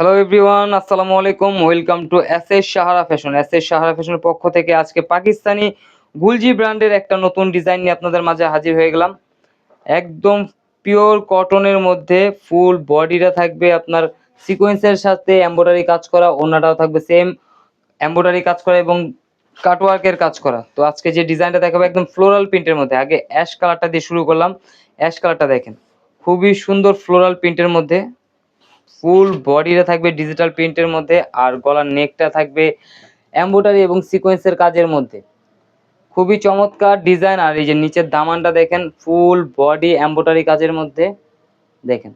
Hello everyone আসসালামু আলাইকুম welcome to S S Sahara fashion S S Sahara ফ্যাশনের পক্ষ থেকে আজকে পাকিস্তানি গুলজি ব্র্যান্ডের একটা নতুন ডিজাইন নিয়ে আপনাদের মাঝে হাজির হয়ে গেলাম। একদম পিওর কটনের মধ্যে ফুল বডিটা থাকবে আপনার সিকোয়েন্সের সাথে এমব্রয়ডারি কাজ করা ওনাটাও থাকবে সেম এমব্রয়ডারি কাজ করা এবং কাটওয়ার্কের কাজ করা। তো আজকে যে ডিজাইনটা দেখাবো একদম ফ্লোরাল প্রিন্টের মধ্যে। আগে অ্যাশ কালারটা দিয়ে শুরু করলাম। অ্যাশ কালারটা দেখেন। খুবই সুন্দর ফ্লোরাল প্রিন্টের মধ্যে। ফুল বডিটা থাকবে ডিজিটাল প্রিন্টের মধ্যে আর গলার নেকটা থাকবে এম্বোটারি এবং সিকোয়েন্সের কাজের মধ্যে। খুবই চমৎকার ডিজাইন আর এই যে নিচের দামানটা দেখেন, ফুল বডি এম্বোটারি কাজের মধ্যে দেখেন,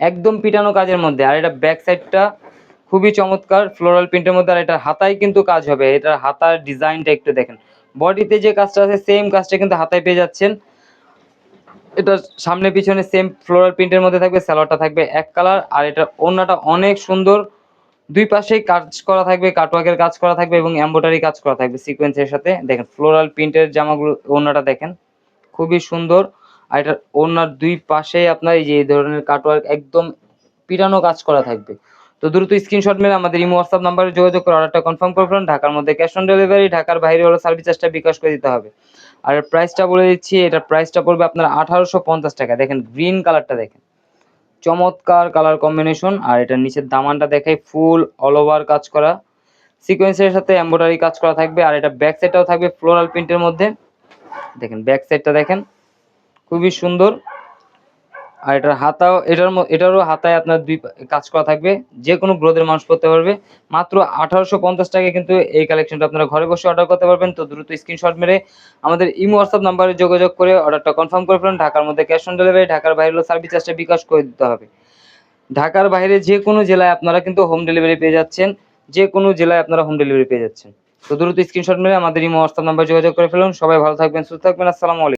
একদম পিটানো কাজের মধ্যে। আর এটা ব্যাক সাইডটা খুবই চমৎকার, ফ্লোরাল প্রিন্টের মধ্যে। আর এটা হাতায় কিন্তু কাজ হবে, এটার হাতার ডিজাইনটা একটু দেখেন। বডিতে যে কাজটা আছে, সেম কাজটা কিন্তু হাতায় পেয়ে যাচ্ছেন। এটা সামনে পিছনে সেম ফ্লোরাল প্রিন্টের মধ্যে থাকবে স্যালোয়ারটা থাকবে এক কালার আর এটা ওড়নাটা অনেক সুন্দর। দুই পাশেই কাজ করা থাকবে কাটওয়ার্কের কাজ করা থাকবে এবং এম্বোটারি কাজ করা থাকবে সিকোয়েন্সের সাথে। দেখেন ফ্লোরাল প্রিন্টের জামাগুলো, ওড়নাটা দেখেন, খুবই সুন্দর। আর এটা ওড়নার দুই পাশে আপনার এই যে এই ধরনের কাটওয়ার্ক একদম পিরানো কাজ করা থাকবে। তো দ্রুত স্ক্রিনশট মেরে আমাদের ইমো হোয়াটসঅ্যাপ নাম্বারে যোগাযোগ করে অর্ডারটা কনফার্ম করে ফেলুন। ঢাকার মধ্যে ক্যাশ অন ডেলিভারি ঢাকার বাইরে হলো সার্ভিস চার্জটা বিকাশ করে দিতে হবে। আর প্রাইসটা বলে দিচ্ছি এটা প্রাইসটা পড়বে আপনার আঠারোশো পঞ্চাশ টাকা। দেখেন গ্রিন কালারটা দেখেন। চমৎকার কালার কম্বিনেশন আর এটার নিচের দামানটা দেখাই ফুল অল ওভার কাজ করা। সিকোয়েন্সের সাথে এম্ব্রয়ডারি কাজ করা থাকবে, আর এটা ব্যাক সাইডটাও থাকবে ফ্লোরাল প্রিন্টের মধ্যে। দেখেন ব্যাক সাইডটা দেখেন, খুবই সুন্দর। আর এটার হাতাও, এটার এটারও হাতায় আপনার দুই কাজ করা থাকবে। যে কোনো গ্রোথের মানুষ করতে পারবে। মাত্র আঠারোশো পঞ্চাশ টাকায় কিন্তু এই কালেকশনটা আপনারা ঘরে বসে অর্ডার করতে পারবেন। তো দ্রুত স্ক্রিনশট মেরে আমাদের ইমো হোয়াটসঅ্যাপ নাম্বারে যোগাযোগ করে অর্ডারটা কনফার্ম করে ফেলুন। ঢাকার মধ্যে ক্যাশ অন ডেলিভারি ঢাকার বাইরে সার্ভিস চার্জটা বিকাশ করে দিতে হবে। ঢাকার বাইরে যে কোনো জেলায় আপনারা কিন্তু হোম ডেলিভারি পেয়ে যাচ্ছেন। যে কোনো জেলায় আপনারা হোম ডেলিভারি পেয়ে যাচ্ছেন। তো দ্রুত স্ক্রিনশট মেরে আমাদের ইমো হোয়াটসঅ্যাপ নাম্বার যোগাযোগ করে ফেলুন। সবাই ভালো থাকবেন, সুস্থ থাকবেন। আসসালামু আলাইকুম।